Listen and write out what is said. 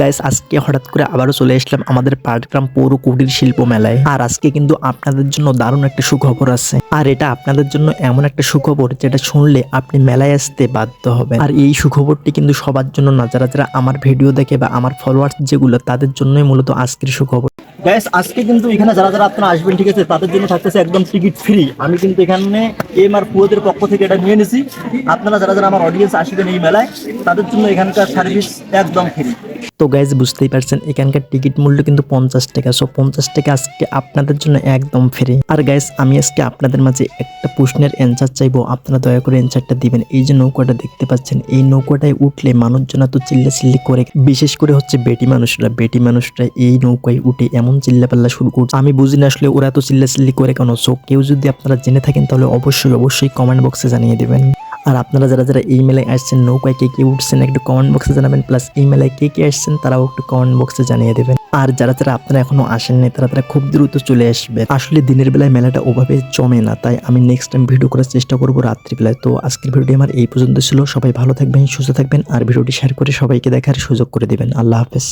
Guys আজকে হঠাৎ করে আবারও চলে আসলাম আমাদের পাটগ্রাম পৌর কুটির শিল্প মেলায়। আর আজকে কিন্তু আপনাদের জন্য দারুণ একটা সুখবর আছে। আর এটা আপনাদের জন্য এমন একটা সুখবর যেটা শুনলে আপনি মেলায় আসতে বাধ্য হবেন। আর এই সুখবরটি কিন্তু সবার জন্য না, যারা যারা আমার ভিডিও দেখে বা আমার ফলোয়ার্স যেগুলো, তাদের জন্যই মূলত আজকের সুখবর। গ্যাস আজকে কিন্তু এখানে যারা যারা আপনারা আসবেন, ঠিক আছে, তাদের জন্য থাকতেছে একদম টিকিট ফ্রি আমি কিন্তু এখানে এম আর পুয়োদের পক্ষ থেকে এটা নিয়ে নিছি আপনারা যারা যারা আমার অডিয়েন্স আসবেন এই মেলায়, তাদের জন্য এখানকার সার্ভিস একদম ফ্রি তো গাইজ বুঝতেই পারছেন, এখানকার টিকিট মূল্য কিন্তু পঞ্চাশ টাকা। সো পঞ্চাশ টাকা আজকে আপনাদের জন্য একদম ফ্রি আর গাইজ আমি আজকে আপনাদের মাঝে একটা প্রশ্নের অ্যান্সার চাইব। আপনারা দয়া করে অ্যান্সারটা দিবেন। এই যে নৌকাটা দেখতে পাচ্ছেন, এই নৌকাটায় উঠলে মানুষজন তো চিল্লা চিল্লি করে, বিশেষ করে হচ্ছে বেটি মানুষরা। বেটি মানুষরা এই নৌকায় উঠে এমন চিল্লাপাল্লা শুরু করছে। আমি বুঝি না আসলে ওরা তো চিল্লা চিল্লি করে কেন? সো কেউ যদি আপনারা জেনে থাকেন, তাহলে অবশ্যই অবশ্যই কমেন্ট বক্সে জানিয়ে দেবেন। আর আপনারা যারা যারা এই মেলায় আসছেন, নৌকায় কে কে উঠছেন, একটু কমেন্ট বক্সে জানাবেন প্লাস এই কে কে আসছেন, তারাও একটু কমেন্ট বক্সে জানিয়ে দেবেন। আর যারা যারা আপনারা এখনও আসেননি তারা তারা খুব দ্রুত চলে আসবে আসলে দিনের বেলায় মেলাটা ওভাবে জমে না, তাই আমি নেক্সট টাইম ভিডিও করার চেষ্টা করব রাত্রিবেলায়। তো আজকের ভিডিওটি আমার এই পর্যন্ত ছিল। সবাই ভালো থাকবেন, সুস্থ থাকবেন, আর ভিডিওটি শেয়ার করে সবাইকে দেখার সুযোগ করে দেবেন। আল্লাহ হাফেজ।